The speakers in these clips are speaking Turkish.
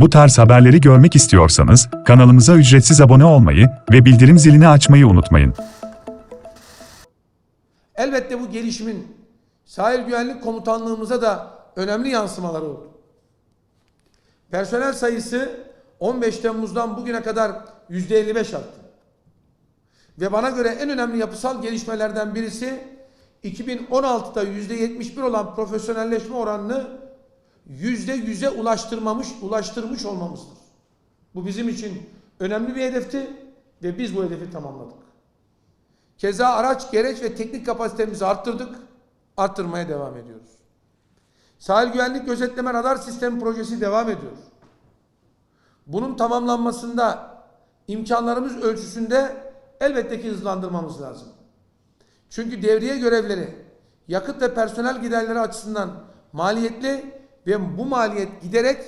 Bu tarz haberleri görmek istiyorsanız kanalımıza ücretsiz abone olmayı ve bildirim zilini açmayı unutmayın. Elbette bu gelişimin sahil güvenlik komutanlığımıza da önemli yansımaları oldu. Personel sayısı 15 Temmuz'dan bugüne kadar %55 arttı. Ve bana göre en önemli yapısal gelişmelerden birisi 2016'da %71 olan profesyonelleşme oranını %100'e ulaştırmamış, ulaştırmış olmamızdır. Bu bizim için önemli bir hedefti ve biz bu hedefi tamamladık. Keza araç, gereç ve teknik kapasitemizi arttırdık, arttırmaya devam ediyoruz. Sahil Güvenlik Gözetleme Radar Sistemi projesi devam ediyor. Bunun tamamlanmasında imkanlarımız ölçüsünde elbette ki hızlandırmamız lazım. Çünkü devriye görevleri yakıt ve personel giderleri açısından maliyetli ve bu maliyet giderek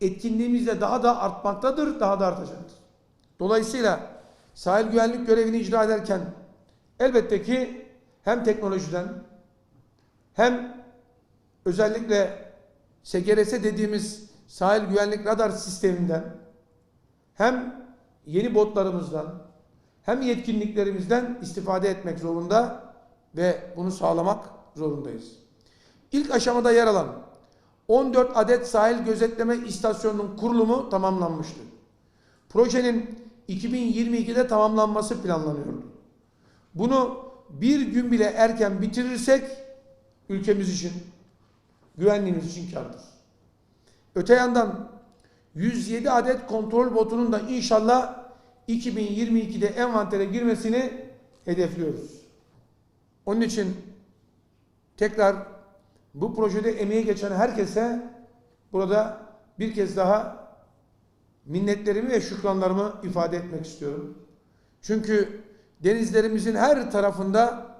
etkinliğimizde daha da artmaktadır, daha da artacaktır. Dolayısıyla sahil güvenlik görevini icra ederken elbette ki hem teknolojiden hem özellikle SGRS dediğimiz sahil güvenlik radar sisteminden hem yeni botlarımızdan hem yetkinliklerimizden istifade etmek zorunda ve bunu sağlamak zorundayız. İlk aşamada yer alan 14 adet sahil gözetleme istasyonunun kurulumu tamamlanmıştı. Projenin 2022'de tamamlanması planlanıyordu. Bunu bir gün bile erken bitirirsek ülkemiz için, güvenliğimiz için kârdır. Öte yandan 107 adet kontrol botunun da inşallah 2022'de envantere girmesini hedefliyoruz. Onun için tekrar bu projede emeği geçen herkese burada bir kez daha minnetlerimi ve şükranlarımı ifade etmek istiyorum. Çünkü denizlerimizin her tarafında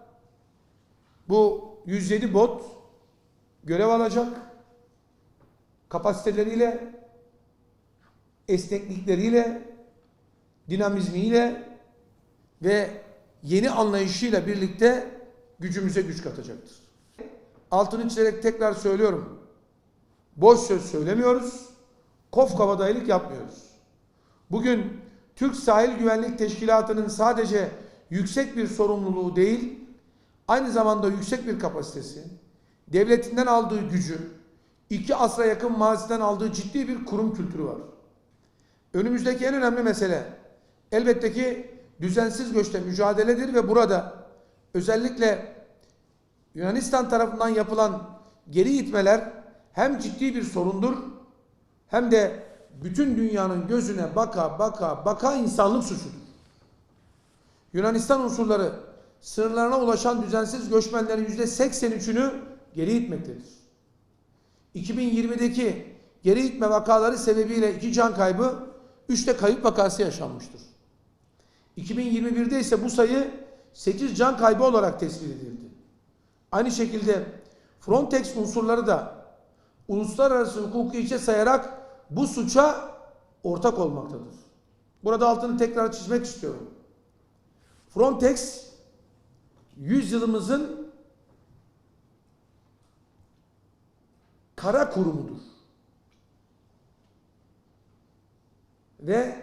bu 107 bot görev alacak kapasiteleriyle, esneklikleriyle, dinamizmiyle ve yeni anlayışıyla birlikte gücümüze güç katacaktır. Altını çizerek tekrar söylüyorum. Boş söz söylemiyoruz. Kof kabadayılık yapmıyoruz. Bugün Türk Sahil Güvenlik Teşkilatı'nın sadece yüksek bir sorumluluğu değil, aynı zamanda yüksek bir kapasitesi, devletinden aldığı gücü, iki asra yakın maziden aldığı ciddi bir kurum kültürü var. Önümüzdeki en önemli mesele elbette ki düzensiz göçte mücadeledir ve burada özellikle Yunanistan tarafından yapılan geri itmeler hem ciddi bir sorundur hem de bütün dünyanın gözüne baka baka baka insanlık suçudur. Yunanistan unsurları sınırlarına ulaşan düzensiz göçmenlerin yüzde 83'ünü geri itmektedir. 2020'deki geri itme vakaları sebebiyle iki can kaybı, üç de kayıp vakası yaşanmıştır. 2021'de ise bu sayı 8 can kaybı olarak tespit edildi. Aynı şekilde Frontex unsurları da uluslararası hukuku içe sayarak bu suça ortak olmaktadır. Burada altını tekrar çizmek istiyorum. Frontex 100 yılımızın kara kurumudur. Ve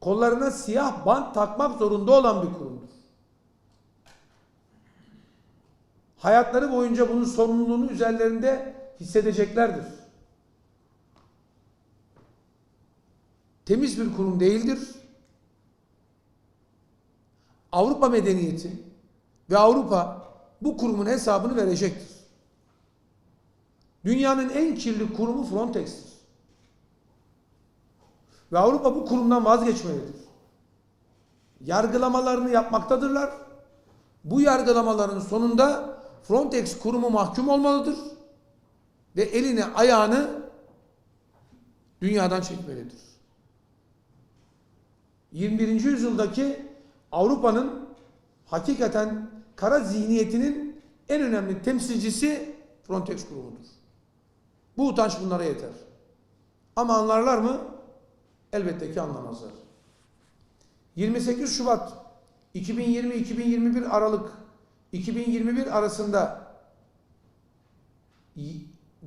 kollarına siyah bant takmak zorunda olan bir kurumdur. Hayatları boyunca bunun sorumluluğunu üzerlerinde hissedeceklerdir. Temiz bir kurum değildir. Avrupa medeniyeti ve Avrupa bu kurumun hesabını verecektir. Dünyanın en kirli kurumu Frontex'tir. Ve Avrupa bu kurumdan vazgeçmelidir. Yargılamalarını yapmaktadırlar. Bu yargılamaların sonunda Frontex kurumu mahkum olmalıdır. Ve elini ayağını dünyadan çekmelidir. 21. yüzyıldaki Avrupa'nın hakikaten kara zihniyetinin en önemli temsilcisi Frontex kurumudur. Bu utanç bunlara yeter. Ama anlarlar mı? Elbette ki anlamazlar. 28 Şubat 2020-2021 Aralık 2021 arasında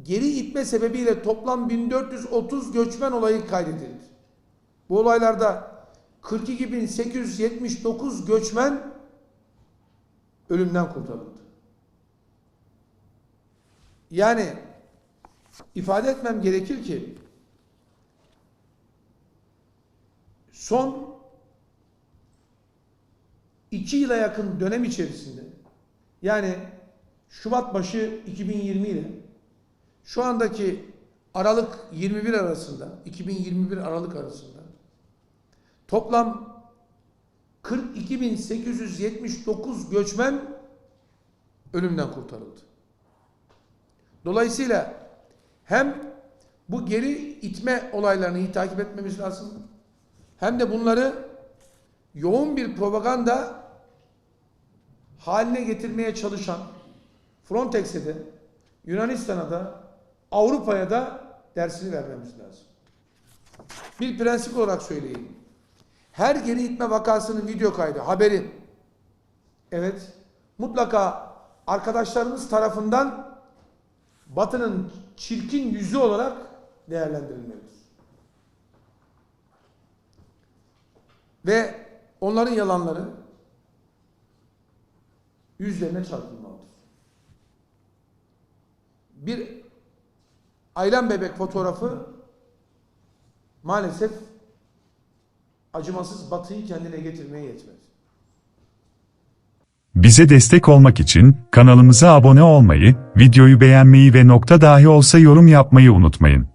geri itme sebebiyle toplam 1430 göçmen olayı kaydedildi. Bu olaylarda 42.879 göçmen ölümden kurtarıldı. Yani ifade etmem gerekir ki son iki yıla yakın dönem içerisinde yani Şubat başı 2020 ile şu andaki Aralık 21 arasında 2021 Aralık arasında toplam 42.879 göçmen ölümden kurtarıldı. Dolayısıyla hem bu geri itme olaylarını iyi takip etmemiz lazım. Hem de bunları yoğun bir propaganda haline getirmeye çalışan Frontex'e de Yunanistan'a da Avrupa'ya da dersini vermemiz lazım. Bir prensip olarak söyleyeyim. Her geri itme vakasının video kaydı, haberi. Evet. Mutlaka arkadaşlarımız tarafından Batı'nın çirkin yüzü olarak değerlendirilmelidir. Ve onların yalanları yüzlerine çarpılmalıdır. Bir ailem bebek fotoğrafı maalesef acımasız batıyı kendine getirmeye yetmez. Bize destek olmak için kanalımıza abone olmayı, videoyu beğenmeyi ve nokta dahi olsa yorum yapmayı unutmayın.